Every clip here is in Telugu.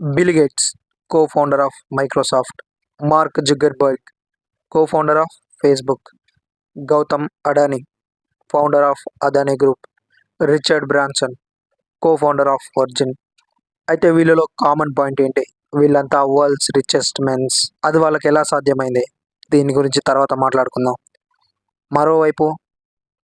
Bill Gates co founder of Microsoft Mark Zuckerberg co founder of Facebook Gautam Adani founder of Adani group Richard Branson co founder of Virgin అయితే వీళ్ళలో కామన్ పాయింట్ ఏంటి? వీళ్ళంతా వరల్డ్స్ రిచెస్ట్ మెన్స్ అది వాళ్ళకి ఎలా సాధ్యమైంది? దీని గురించి తర్వాత మాట్లాడుకుందాం. మరోవైపు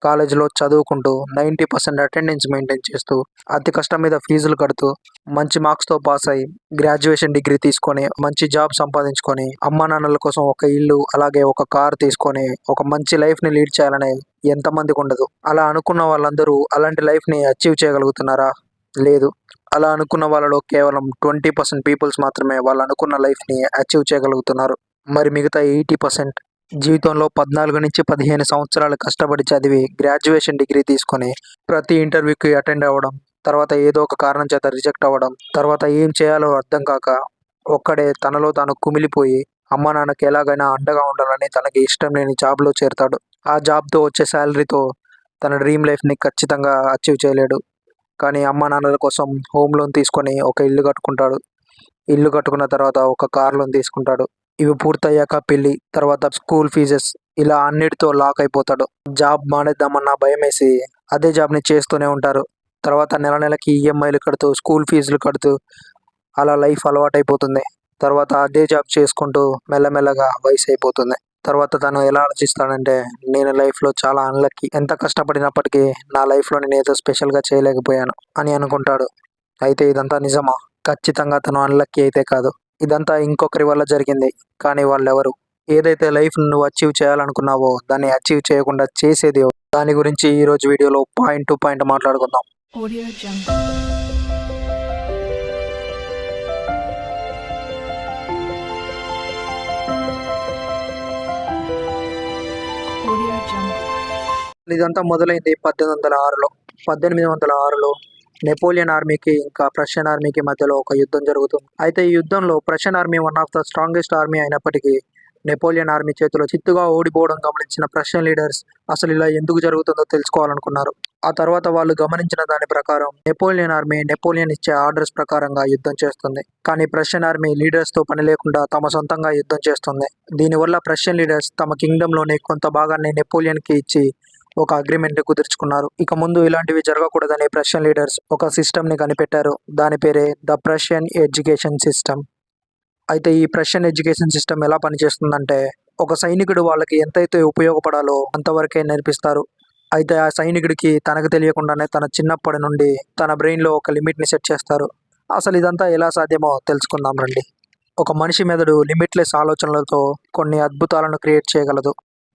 కాలేజీలో చదువుకుంటూ నైంటీ పర్సెంట్ అటెండెన్స్ మెయింటైన్ చేస్తూ అతి కష్టం మీద ఫీజులు కడుతూ మంచి మార్క్స్తో పాస్ అయ్యి గ్రాడ్యుయేషన్ డిగ్రీ తీసుకొని మంచి జాబ్ సంపాదించుకొని అమ్మా నాన్నల కోసం ఒక ఇల్లు అలాగే ఒక కార్ తీసుకొని ఒక మంచి లైఫ్ని లీడ్ చేయాలని ఎంతమందికి ఉండదు. అలా అనుకున్న వాళ్ళందరూ అలాంటి లైఫ్ని అచీవ్ చేయగలుగుతున్నారా? లేదు. అలా అనుకున్న వాళ్ళలో కేవలం ట్వంటీ పర్సెంట్ పీపుల్స్ మాత్రమే వాళ్ళు అనుకున్న లైఫ్ని అచీవ్ చేయగలుగుతున్నారు. మరి మిగతా ఎయిటీ పర్సెంట్ జీవితంలో పద్నాలుగు నుంచి పదిహేను సంవత్సరాలు కష్టపడి చదివి గ్రాడ్యుయేషన్ డిగ్రీ తీసుకొని ప్రతి ఇంటర్వ్యూకి అటెండ్ అవ్వడం తర్వాత ఏదో ఒక కారణం చేత రిజెక్ట్ అవ్వడం తర్వాత ఏం చేయాలో అర్థం కాక ఒక్కడే తనలో తాను కుమిలిపోయి అమ్మ నాన్నకి ఎలాగైనా అండగా ఉండాలని తనకి ఇష్టం లేని జాబ్లో చేరుతాడు. ఆ జాబ్తో వచ్చే శాలరీతో తన డ్రీమ్ లైఫ్ని ఖచ్చితంగా అచీవ్ చేయలేడు. కానీ అమ్మ నాన్నల కోసం హోమ్ లోన్ తీసుకొని ఒక ఇల్లు కట్టుకుంటాడు. ఇల్లు కట్టుకున్న తర్వాత ఒక కార్ లోన్ తీసుకుంటాడు. ఇవి పూర్తయ్యాక పెళ్ళి తర్వాత స్కూల్ ఫీజెస్ ఇలా అన్నిటితో లాక్ అయిపోతాడు. జాబ్ మానేద్దామన్న భయం వేసి అదే జాబ్ని చేస్తూనే ఉంటారు. తర్వాత నెల నెలకి ఈఎంఐలు కడుతూ స్కూల్ ఫీజులు కడుతూ అలా లైఫ్ అలవాటైపోతుంది. తర్వాత అదే జాబ్ చేసుకుంటూ మెల్లమెల్లగా వయసు అయిపోతుంది తర్వాత తను ఎలా ఆలోచిస్తాడంటే నేను లైఫ్లో చాలా అన్లక్కి ఎంత కష్టపడినప్పటికీ నా లైఫ్లో నేను ఏదో స్పెషల్గా చేయలేకపోయాను అని అనుకుంటాడు. అయితే ఇదంతా నిజమా? ఖచ్చితంగా తను అన్లక్కి అయితే కాదు. ఇదంతా ఇంకొకరి వల్ల జరిగింది. కానీ వాళ్ళెవరు? ఏదైతే లైఫ్ నువ్వు అచీవ్ చేయాలనుకున్నావో దాన్ని అచీవ్ చేయకుండా చేసేది? దాని గురించి ఈ రోజు వీడియోలో పాయింట్ టు పాయింట్ మాట్లాడుకుందాం. ఇదంతా మొదలైంది పద్దెనిమిది వందల ఆరులో. పద్దెనిమిది వందల ఆరులో నెపోలియన్ ఆర్మీకి ఇంకా ప్రషియన్ ఆర్మీకి మధ్యలో ఒక యుద్ధం జరుగుతుంది. అయితే ఈ యుద్ధంలో Prussian army one of the strongest army అయినప్పటికీ నెపోలియన్ ఆర్మీ చేతిలో చిత్తుగా ఓడిపోవడం గమనించిన ప్రషియన్ లీడర్స్ అసలు ఇలా ఎందుకు జరుగుతుందో తెలుసుకోవాలనుకున్నారు. ఆ తర్వాత వాళ్ళు గమనించిన దాని ప్రకారం నెపోలియన్ ఆర్మీ నెపోలియన్ ఇచ్చే ఆర్డర్స్ ప్రకారంగా యుద్ధం చేస్తుంది. కానీ ప్రషియన్ ఆర్మీ లీడర్స్తో పని లేకుండా తమ సొంతంగా యుద్ధం చేస్తుంది. దీనివల్ల ప్రషియన్ లీడర్స్ తమ కింగ్డమ్ కొంత భాగాన్ని నెపోలియన్కి ఇచ్చి ఒక అగ్రిమెంట్ కుదుర్చుకున్నారు. ఇక ముందు ఇలాంటివి జరగకూడదని ప్రష్యన్ లీడర్స్ ఒక సిస్టమ్ని కనిపెట్టారు. దాని పేరే ద ప్రష్యన్ ఎడ్యుకేషన్ సిస్టమ్ అయితే ఈ ప్రష్యన్ ఎడ్యుకేషన్ సిస్టమ్ ఎలా పనిచేస్తుందంటే ఒక సైనికుడు వాళ్ళకి ఎంతైతే ఉపయోగపడాలో అంతవరకే నేర్పిస్తారు. అయితే ఆ సైనికుడికి తనకు తెలియకుండానే తన చిన్నప్పటి నుండి తన బ్రెయిన్లో ఒక లిమిట్ని సెట్ చేస్తారు. అసలు ఇదంతా ఎలా సాధ్యమో తెలుసుకుందాం రండి. ఒక మనిషి మెదడు లిమిట్లెస్ ఆలోచనలతో కొన్ని అద్భుతాలను క్రియేట్ చేయగలదు.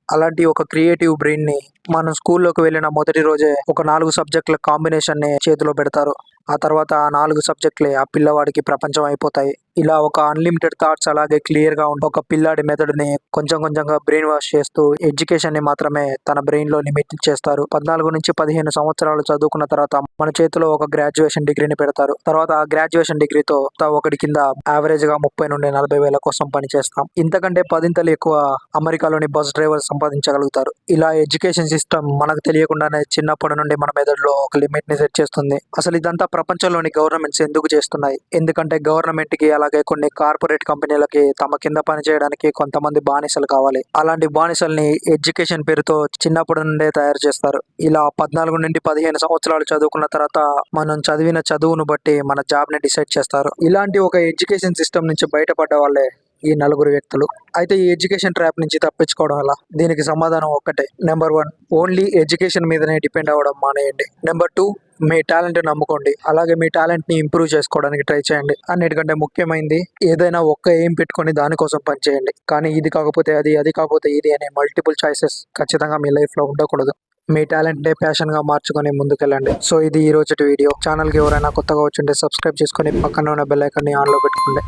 అలాంటి ఒక క్రియేటివ్ బ్రెయిన్ని మనం స్కూల్లోకి వెళ్ళిన మొదటి రోజే ఒక నాలుగు సబ్జెక్టుల కాంబినేషన్ని చేతిలో పెడతారు. ఆ తర్వాత ఆ నాలుగు సబ్జెక్టులే ఆ పిల్లవాడికి ప్రపంచం అయిపోతాయి. ఇలా ఒక అన్లిమిటెడ్ థాట్స్ అలాగే క్లియర్గా ఉంటే ఉండే ఒక పిల్లాడి మెదడుని కొంచెం కొంచెంగా బ్రెయిన్ వాష్ చేస్తూ ఎడ్యుకేషన్ని మాత్రమే తన బ్రెయిన్లో లిమిట్ చేస్తారు. పద్నాలుగు నుంచి పదిహేను సంవత్సరాలు చదువుకున్న తర్వాత మన చేతిలో ఒక గ్రాడ్యుయేషన్ డిగ్రీని పెడతారు. తర్వాత ఆ గ్రాడ్యుయేషన్ డిగ్రీతో ఒకటి కింద యావరేజ్గా ముప్పై నుండి నలభై వేల కోసం పనిచేస్తాం ఇంతకంటే పదింతలు ఎక్కువ అమెరికాలోని బస్ డ్రైవర్ సంపాదించగలుగుతారు. ఇలా ఎడ్యుకేషన్ సిస్టమ్ మనకు తెలియకుండానే చిన్నప్పటి నుండి మన మెదడులో ఒక లిమిట్ని సెట్ చేస్తుంది. అసలు ఇదంతా ప్రపంచంలోని గవర్నమెంట్స్ ఎందుకు చేస్తున్నాయి? ఎందుకంటే గవర్నమెంట్కి అలాగే కొన్ని కార్పొరేట్ కంపెనీలకి తమ కింద పనిచేయడానికి కొంతమంది బానిసలు కావాలి. అలాంటి బానిసల్ని ఎడ్యుకేషన్ పేరుతో చిన్నప్పటి నుండే తయారు చేస్తారు. ఇలా పద్నాలుగు నుండి పదిహేను సంవత్సరాలు చదువుకున్న తర్వాత మనం చదివిన చదువును బట్టి మన జాబ్ని డిసైడ్ చేస్తారు. ఇలాంటి ఒక ఎడ్యుకేషన్ సిస్టమ్ నుంచి బయటపడ్డ వాళ్ళే ఈ నలుగురు వ్యక్తులు. అయితే ఈ ఎడ్యుకేషన్ ట్రాప్ నుంచి తప్పించుకోవడం ఎలా? దీనికి సమాధానం ఒక్కటే. నెంబర్ వన్ ఓన్లీ ఎడ్యుకేషన్ మీదనే డిపెండ్ అవ్వడం మానేయండి. నెంబర్ టూ మీ టాలెంట్ నమ్ముకోండి. అలాగే మీ టాలెంట్ని ఇంప్రూవ్ చేసుకోవడానికి ట్రై చేయండి. అన్నిటికంటే ముఖ్యమైనది ఏదైనా ఒక్క ఏం పెట్టుకొని దానికోసం పనిచేయండి. కానీ ఇది కాకపోతే అది అది కాకపోతే ఇది అనే మల్టిపుల్ చాయిసెస్ ఖచ్చితంగా మీ లైఫ్లో ఉండకూడదు. మీ టాలెంట్ నే ప్యాషన్గా మార్చుకొని ముందుకెళ్ళండి. సో ఇది ఈ రోజు వీడియో. ఛానల్కి ఎవరైనా కొత్తగా వచ్చింటే సబ్స్క్రైబ్ చేసుకొని పక్కన ఉన్న బెల్ ఐకాన్ని ఆన్లో పెట్టుకోండి.